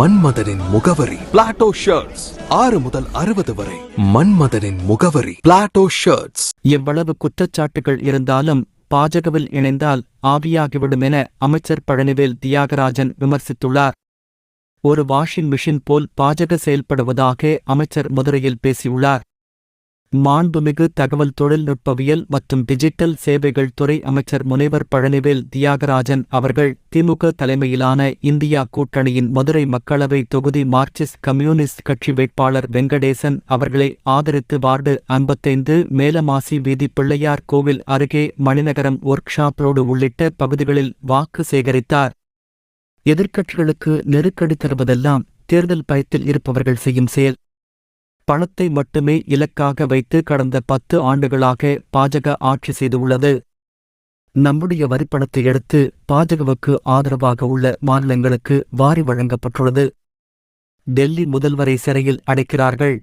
மன்மதனின் முகவரி. Plato shirts ஆறு முதல் அறுபது வரை. மன்மதனின் முகவரி. பிளாட்டோ ஷர்ட்ஸ் எவ்வளவு குற்றச்சாட்டுகள் இருந்தாலும் பாஜகவில் இணைந்தால் ஆவியாகிவிடும் என அமைச்சர் பழனிவேல் தியாகராஜன் விமர்சித்துள்ளார். ஒரு வாஷிங் மிஷின் போல் பாஜக செயல்படுவதாக அமைச்சர் மதுரையில் பேசியுள்ளார். மாண்புமிகு தகவல் தொழில்நுட்பவியல் மற்றும் டிஜிட்டல் சேவைகள் துறை அமைச்சர் முனைவர் பழனிவேல் தியாகராஜன் அவர்கள் திமுக தலைமையிலான இந்தியா கூட்டணியின் மதுரை மக்களவை தொகுதி மார்க்சிஸ்ட் கம்யூனிஸ்ட் கட்சி வேட்பாளர் வெங்கடேசன் அவர்களை ஆதரித்து வார்டு ஐம்பத்தைந்து மேலமாசி வீதி பிள்ளையார் கோவில் அருகே மணிநகரம் ஒர்க் ஷாப் ரோடு உள்ளிட்ட பகுதிகளில் வாக்கு சேகரித்தார். எதிர்க்கட்சிகளுக்கு நெருக்கடி தருவதெல்லாம் தேர்தல் பயத்தில் இருப்பவர்கள் செய்யும் செயல். பணத்தை மட்டுமே இலக்காக வைத்து கடந்த பத்து ஆண்டுகளாக பாஜக ஆட்சி செய்துள்ளது. நம்முடைய வரிப்பணத்தை எடுத்து பாஜகவுக்கு ஆதரவாக உள்ள மாநிலங்களுக்கு வாரி வழங்கப்பட்டுள்ளது. டெல்லி முதல்வரை சிறையில் அடைக்கிறார்கள்.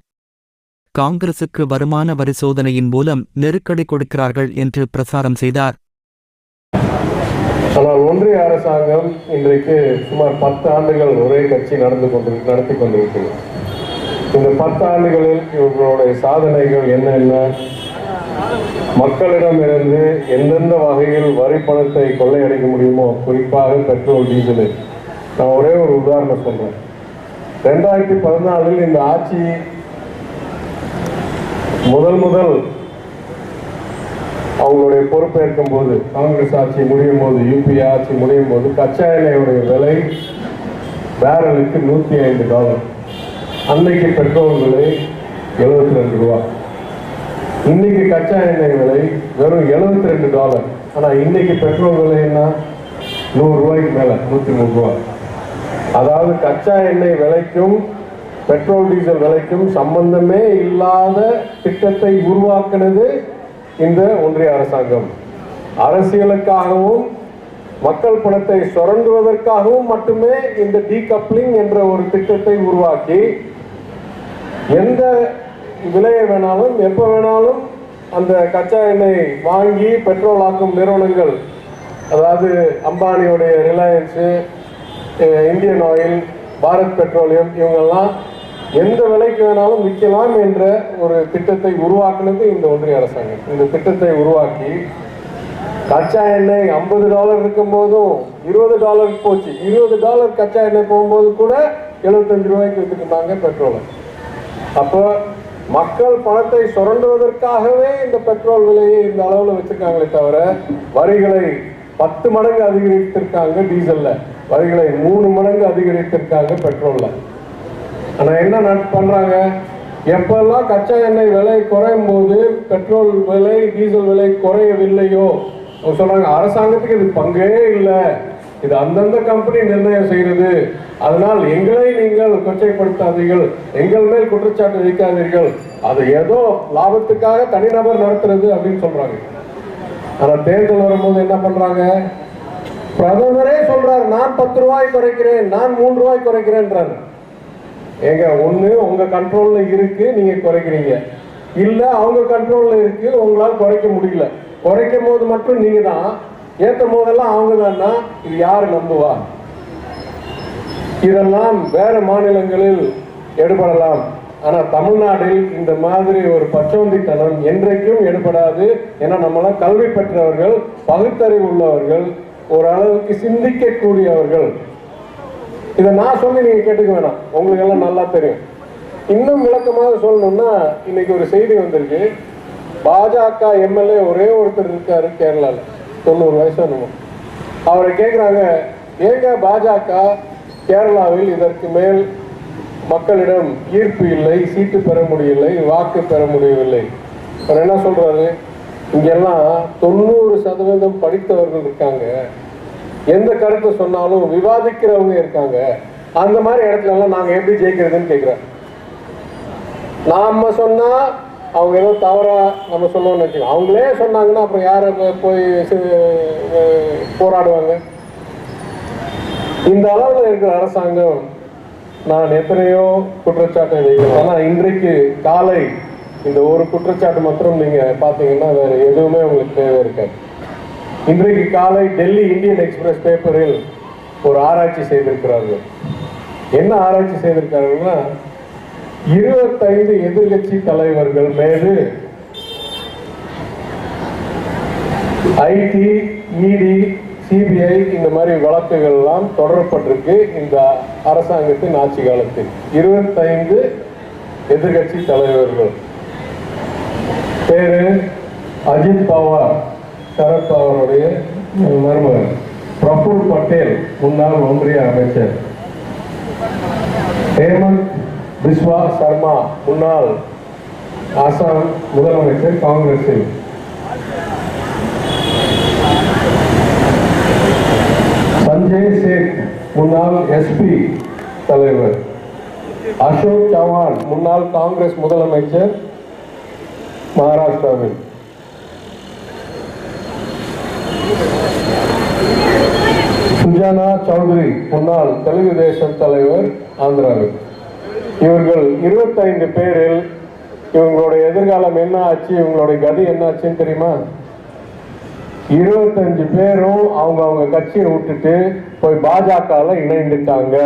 காங்கிரசுக்கு வருமான வரி சோதனையின் மூலம் நெருக்கடி கொடுக்கிறார்கள் என்று பிரசாரம் செய்தார். ஆனால் ஒன்றிய அரசாங்கம் இன்றைக்கு சுமார் பத்து ஆண்டுகள் ஒரே கட்சி நடந்து கொண்டு நடத்தி கொண்டிருக்கிறது. இந்த பத்தாண்டுகளில் இவர்களுடைய சாதனைகள் என்னென்ன மக்களிடமிருந்து எந்தெந்த வகையில் வரி பணத்தை கொள்ளையடிக்க முடியுமோ குறிப்பாக பெட்ரோல் டீசலு. நான் ஒரே ஒரு உதாரணம் சொல்றேன். ரெண்டாயிரத்தி பதினாலில் இந்த ஆட்சி முதல் முதல் அவங்களுடைய பொறுப்பேற்கும் போது காங்கிரஸ் ஆட்சி முடியும் போது யூபிஏ ஆட்சி முடியும் போது கச்சா எண்ணெயுடைய விலை பேரலுக்கு நூற்றி ஐந்து டாலர். அன்னைக்கு பெட்ரோல் விலை எழுபத்தி ரெண்டு ரூபா. இன்னைக்கு கச்சா எண்ணெய் விலை வெறும் எழுபத்தி ரெண்டு டாலர் ஆனால் இன்னைக்கு பெட்ரோல் விலை என்ன? நூறு ரூபாய்க்கு மேலே நூற்றி மூணு ரூபா. அதாவது கச்சா எண்ணெய் விலைக்கும் பெட்ரோல் டீசல் விலைக்கும் சம்பந்தமே இல்லாத திட்டத்தை உருவாக்குனது இந்த ஒன்றிய அரசாங்கம். அரசியலுக்காகவும் மக்கள் பணத்தை சுரண்டுவதற்காகவும் மட்டுமே இந்த டீகப்ளிங் என்ற ஒரு திட்டத்தை உருவாக்கி எந்த விலையை வேணாலும் எப்போ வேணாலும் அந்த கச்சா எண்ணெய் வாங்கி பெட்ரோல் ஆக்கும் நிறுவனங்கள் அதாவது அம்பானியோடைய Reliance Indian Oil Bharat Petroleum இவங்கெல்லாம் எந்த விலைக்கு வேணாலும் விற்கலாம் என்ற ஒரு திட்டத்தை உருவாக்குனது இந்த ஒன்றிய அரசாங்கம். இந்த திட்டத்தை உருவாக்கி கச்சா எண்ணெய் ஐம்பது டாலர் இருக்கும் போதும் இருபது டாலருக்கு போச்சு. இருபது டாலர் கச்சா எண்ணெய் போகும்போது கூட எழுபத்தஞ்சு ரூபாய்க்கு வித்துட்டு இருந்தாங்க பெட்ரோலை. அப்போ மக்கள் பணத்தை சுரண்டுவதற்காகவே இந்த பெட்ரோல் விலையை இந்த அளவில் வச்சிருக்காங்களே தவிர வரிகளை பத்து மடங்கு அதிகரித்திருக்காங்க டீசல்ல. வரிகளை மூணு மடங்கு அதிகரித்திருக்காங்க பெட்ரோல்ல. ஆனா என்ன பண்றாங்க? எப்பெல்லாம் கச்சா எண்ணெய் விலை குறையும் போது பெட்ரோல் விலை டீசல் விலை குறையவில்லையோ? அவங்க சொல்றாங்க அரசாங்கத்துக்கு இது பங்கே இல்லை. இது அந்தந்த கம்பெனி நிர்ணயம் செய்கிறது அதனால் எங்களை நீங்கள் கொச்சைப்படுத்தாதீர்கள். எங்கள் மேல் குற்றச்சாட்டு வைக்காதீர்கள். அது ஏதோ லாபத்துக்காக தனிநபர் நடத்துறது அப்படின்னு சொல்றாங்க. ஆனால் தேர்தல் வரும்போது என்ன பண்றாங்க? பிரதமரே சொல்றார் நான் பத்து ரூபாய் குறைக்கிறேன் நான் மூன்று ரூபாய் குறைக்கிறேன்றாரு. ஏங்க ஒண்ணு உங்க கண்ட்ரோல்ல இருக்கு நீங்க குறைக்கிறீங்க. இல்ல அவங்க கண்ட்ரோல்ல இருக்கு உங்களால் குறைக்க முடியல. குறைக்கும் போது மட்டும் நீங்க தான். ஏத்தும் போதெல்லாம் அவங்க தான்னா இது யாரு நம்புவா? இதெல்லாம் வேற மாநிலங்களில் எடுபடலாம். ஆனா தமிழ்நாட்டில் இந்த மாதிரி ஒரு பச்சோந்தித்தனம் என்றைக்கும் எடுபடாது ஏன்னா நம்மளாம் கல்வி பெற்றவர்கள் பகுத்தறிவு உள்ளவர்கள் ஓரளவுக்கு சிந்திக்கக்கூடியவர்கள். இதை நான் சொல்லி நீங்க கேட்டுக்க வேணாம். உங்களுக்கு எல்லாம் நல்லா தெரியும். இன்னும் விளக்கமாக சொல்லணும்னா இன்னைக்கு ஒரு செய்தி வந்திருக்கு. பாஜக எம்எல்ஏ ஒரே ஒருத்தர் இருக்காரு கேரளாவில் தொண்ணூறு வயசு அவரை கேட்குறாங்க ஏங்க பாஜக கேரளாவில் இதற்கு மேல் மக்களிடம் ஈர்ப்பு இல்லை சீட்டு பெற முடியவில்லை வாக்கு பெற முடியவில்லை. அவர் என்ன சொல்றாரு? இங்கெல்லாம் தொண்ணூறு சதவீதம் படித்தவர்கள் இருக்காங்க. எந்த கருத்தை சொன்னாலும் விவாதிக்கிறவங்க இருக்காங்க. அந்த மாதிரி இடத்துல எல்லாம் நாங்க எப்படி ஜெயிக்கிறதுன்னு கேட்கிறேன் நாம சொன்னா அவங்க ஏதோ தவறா நம்ம சொல்லணும்னு வச்சுக்கோங்க. அவங்களே சொன்னாங்கன்னா அப்புறம் யாரை போய் போராடுவாங்க? இந்த அளவில் இருக்கிற அரசாங்கம் நான் எத்தனையோ குற்றச்சாட்டை வைக்கிறேன். ஆனால் இன்றைக்கு காலை இந்த ஒரு குற்றச்சாட்டு மாத்திரம் நீங்கள் பார்த்தீங்கன்னா வேற எதுவுமே உங்களுக்கு தேவை இருக்காது. இன்றைக்கு காலை டெல்லி இந்தியன் எக்ஸ்பிரஸ் பேப்பரில் ஒரு ஆராய்ச்சி செய்திருக்கிறார்கள். என்ன ஆராய்ச்சி செய்திருக்காருன்னா இருபத்தைந்து எதிர்கட்சி தலைவர்கள் மீது ஐடி இடி சிபிஐ இந்த மாதிரி வழக்குகள் எல்லாம் தொடரப்பட்டிருக்கு இந்த அரசாங்கத்தின் ஆட்சி காலத்தில். இருபத்தைந்து எதிர்கட்சி தலைவர்கள். பேரு அஜித் பவார் சரத் பவாருடைய மருமகன். பிரபுல் பட்டேல் முன்னாள் ஒன்றிய அமைச்சர். ஹேமந்த் பிஸ்வா சர்மா முன்னாள் ஆசாம் முதலமைச்சர் காங்கிரஸில். சஞ்சய் சேத் முன்னாள் எஸ்பி தலைவர் அசோக் சவான் முன்னாள் காங்கிரஸ் முதலமைச்சர் மகாராஷ்டிராவில். சுஜானா சௌத்ரி முன்னாள் தெலுங்கு தேசம் தலைவர் ஆந்திராவில். இவர்கள் இருபத்தைந்து பேரில் இவங்களுடைய எதிர்காலம் என்ன ஆச்சு இவங்களுடைய கதி என்ன ஆச்சுன்னு தெரியுமா? இருபத்தஞ்சு பேரும் அவங்க அவங்க கட்சியை விட்டுட்டு போய் பாஜகல இணைந்துட்டாங்க.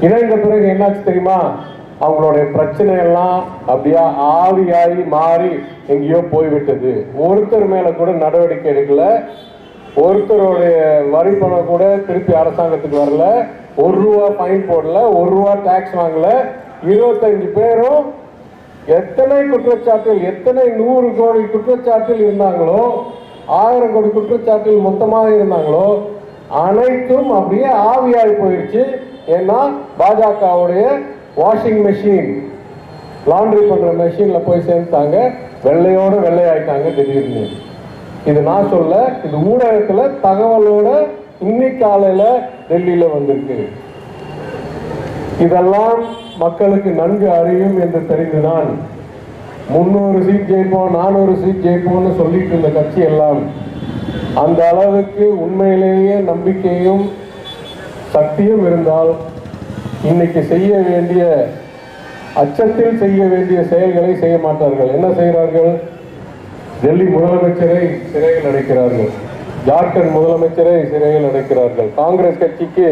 இணைந்த பிறகு என்னாச்சு தெரியுமா? அவங்களுடைய பிரச்சனை எல்லாம் அப்படியே ஆவியாகி மாறி எங்கேயோ போய்விட்டது. ஒருத்தர் மேல கூட நடவடிக்கை எடுக்கல. ஒருத்தருடைய வரி பணம் கூட திருப்பி அரசாங்கத்துக்கு வரல. ஒரு ரூபா ஃபைன் போடல. ஒரு ரூபா டாக்ஸ் வாங்கல. இருபத்தஞ்சு பேரும் எத்தனை குற்றச்சாட்டில் எத்தனை நூறு கோடி குற்றச்சாட்டில் இருந்தாங்களோ ஆயிரம் கோடி குற்றச்சாட்டில் மொத்தமாக இருந்தாங்களோ அனைத்தும் அப்படியே ஆவியாகி போயிடுச்சு. ஏன்னா பாஜகவுடைய வாஷிங் மெஷின் லாண்ட்ரி பண்ற மெஷின்ல போய் சேர்ந்துட்டாங்க. வெள்ளையோட வெள்ளையாயிட்டாங்க திடீர்னு. இது நான் சொல்ல இது ஊடகத்துல தகவலோட இன்னைக்கு காலையில டெல்லியில வந்திருக்கு. இதெல்லாம் மக்களுக்கு நன்கு அறியும் என்று தெரிந்துதான் முன்னூறு சீட் ஜெயிப்போம் நானூறு சீட் ஜெயிப்போம்னு சொல்லிட்டு இருந்த கட்சி எல்லாம் அந்த அளவுக்கு உண்மையிலேயே நம்பிக்கையும் சக்தியும் இருந்தால் இன்னைக்கு செய்ய வேண்டிய அச்சத்தில் செய்ய வேண்டிய செயல்களை செய்ய மாட்டார்கள். என்ன செய்கிறார்கள்? டெல்லி முதலமைச்சரை சிறையில் அடைக்கிறார்கள். ஜார்க்கண்ட் முதலமைச்சரை சிறையில் அடைக்கிறார்கள். காங்கிரஸ் கட்சிக்கு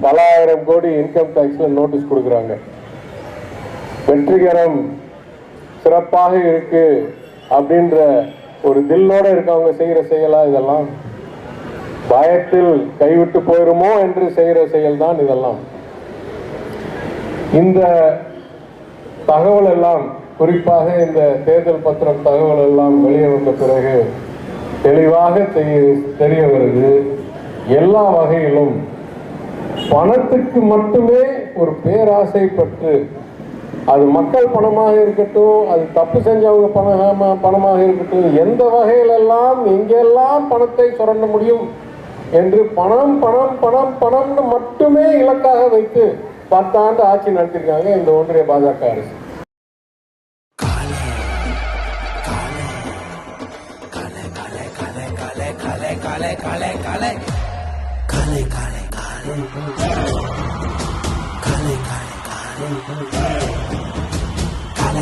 பல ஆயிரம் கோடி இன்கம் டேக்ஸில் நோட்டீஸ் கொடுக்குறாங்க. வெற்றிகரம் சிறப்பாக இருக்கு அப்படின்ற ஒரு தில்லோட இருக்கவங்க செய்யற செயலா இதெல்லாம்? பயத்தில் கைவிட்டு போயிருமோ என்று செய்கிற செயல்தான் இதெல்லாம். இந்த தகவல் எல்லாம் குறிப்பாக இந்த தேர்தல் பத்திரம் தகவல் எல்லாம் வெளியே வந்த பிறகு தெளிவாக தெரிய- வருது. எல்லா வகையிலும் பணத்துக்கு மட்டுமே ஒரு பேராசை பற்று அது மக்கள் பணமாக இருக்கட்டும் அது தப்பு செஞ்சவங்க பணம் பணமாக இருக்கட்டும் எந்த வகையிலெல்லாம் எங்கெல்லாம் பணத்தை சுரண்ட முடியும் என்று பணம் பணம் பணம் பணம்னு மட்டுமே இலக்காக வைத்து பத்தாண்டு ஆட்சி நடத்திருக்காங்க இந்த ஒன்றிய பாஜக அரசு